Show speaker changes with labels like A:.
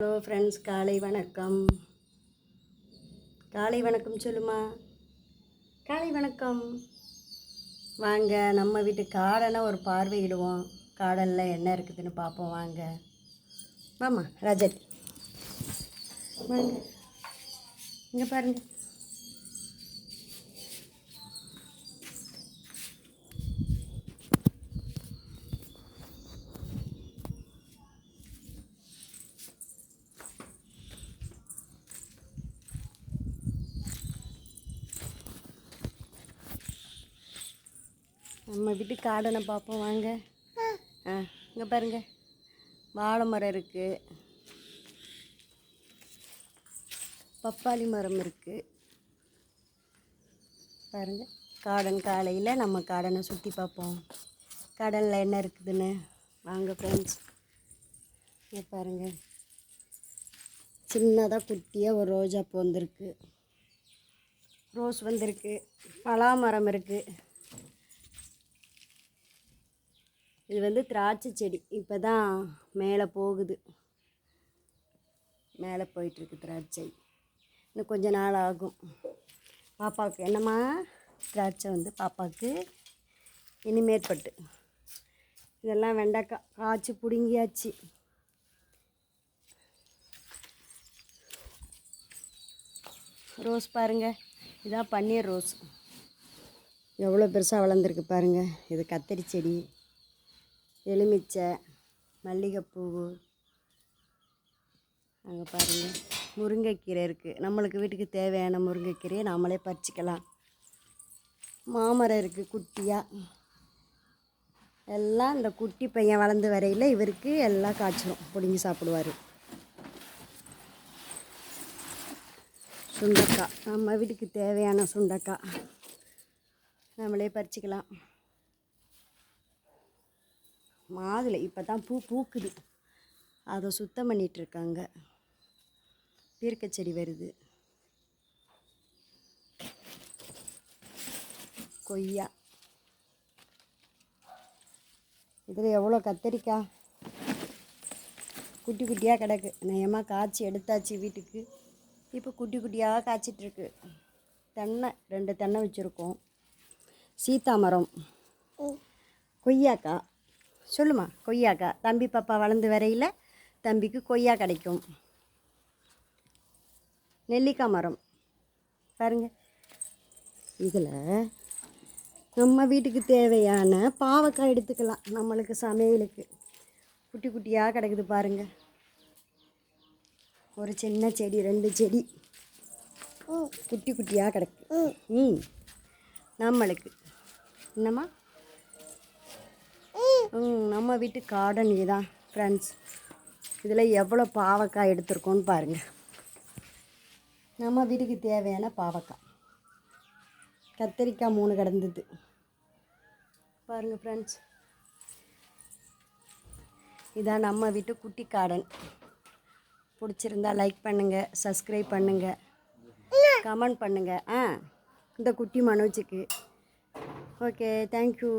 A: Hello friends காலை வணக்கம். காலை வணக்கம் சொல்லுமா? காலை வணக்கம். வாங்க நம்ம வீட்டு காடனை ஒரு பார்வையிடுவோம் காடனில் என்ன இருக்குதுன்னு பார்ப்போம். வாங்க. ஆமாம் ரஜத் வாங்க. இங்கே பாருங்கள் நம்ம வீட்டு கார்டனை பார்ப்போம். வாங்க. ஆ இங்கே பாருங்க. வாழை மரம் இருக்குது பப்பாளி மரம் இருக்குது பாருங்க. கார்டன் காலையில் நம்ம காடனை சுற்றி பார்ப்போம். கடலில் என்ன இருக்குதுன்னு. வாங்க ஃப்ரெண்ட்ஸ் இங்கே பாருங்கள் சின்னதாக குட்டியாக ஒரு ரோஜா பூ வந்திருக்கு. ரோஸ் வந்திருக்கு. பலா மரம் இருக்குது இது வந்து திராட்சை செடி. இப்போ தான் மேலே போகுது. மேலே போயிட்டுருக்கு திராட்சை. இன்னும் கொஞ்ச நாள் ஆகும். பாப்பாவுக்கு என்னம்மா? திராட்சை வந்து பாப்பாவுக்கு இனிமேற்பட்டு. இதெல்லாம் வெண்டைக்காய். காய்ச்சி பிடுங்கியாச்சு. ரோஸ் பாருங்கள் இதான் பன்னீர் ரோஸ். எவ்வளோ பெருசாக வளர்ந்துருக்கு பாருங்கள் இது கத்தரி செடி. எலுமிச்சை மல்லிகைப்பூ. அங்கே பாருங்கள் முருங்கைக்கீரை இருக்குது நம்மளுக்கு வீட்டுக்கு தேவையான முருங்கைக்கீரையை நாமளே பறிச்சிக்கலாம். மாமரம் இருக்குது குட்டியாக எல்லாம் இந்த குட்டி பையன் வளர்ந்து வரையில் இவருக்கு எல்லாம் காய்ச்சிரும் பிடுங்கி சாப்பிடுவார். சுண்டக்காய். நம்ம வீட்டுக்கு தேவையான சுண்டக்காய். நம்மளே பறிச்சிக்கலாம். மாதுளை இப்போ தான் பூ பூக்குது. அதை சுத்தம் பண்ணிட்டு இருக்காங்க பீர்க்கச் செடி வருது. கொய்யா. இதில் எவ்வளோ கத்தரிக்காய்? குட்டி குட்டியாக கிடக்கு. நயமாக காய்ச்சி எடுத்தாச்சு வீட்டுக்கு. இப்போ குட்டி குட்டியாக காய்ச்சிட்ருக்கு தென்னை ரெண்டு தென்னை வச்சுருக்கோம். சீத்தா மரம். கொய்யாக்காய். சொல்லுமா கொய்யாக்கா. தம்பி பாப்பா வளர்ந்து வரையில் தம்பிக்கு கொய்யா கிடைக்கும். நெல்லிக்காய் மரம். பாருங்க. இதில் நம்ம வீட்டுக்கு தேவையான பாவக்காய் எடுத்துக்கலாம். நம்மளுக்கு சமையலுக்கு. குட்டி குட்டியாக கிடக்குது பாருங்க. ஒரு சின்ன செடி ரெண்டு செடி. குட்டி குட்டியாக கிடக்கு. ம். நம்மளுக்கு. என்னம்மா? நம்ம வீட்டு கார்டன் இதுதான் ஃப்ரெண்ட்ஸ் இதில் எவ்வளோ பாவக்காய் எடுத்திருக்கோன்னு பாருங்கள் நம்ம வீட்டுக்கு தேவையான பாவக்காய். கத்திரிக்காய் மூணு கிடந்தது. பாருங்கள் ஃப்ரெண்ட்ஸ் இதான் நம்ம வீட்டு குட்டி கார்டன் பிடிச்சிருந்தா லைக் பண்ணுங்கள் சப்ஸ்கிரைப் பண்ணுங்கள் கமெண்ட் பண்ணுங்கள் ஆ இந்த குட்டி மனோஜுக்கு. Okay thank you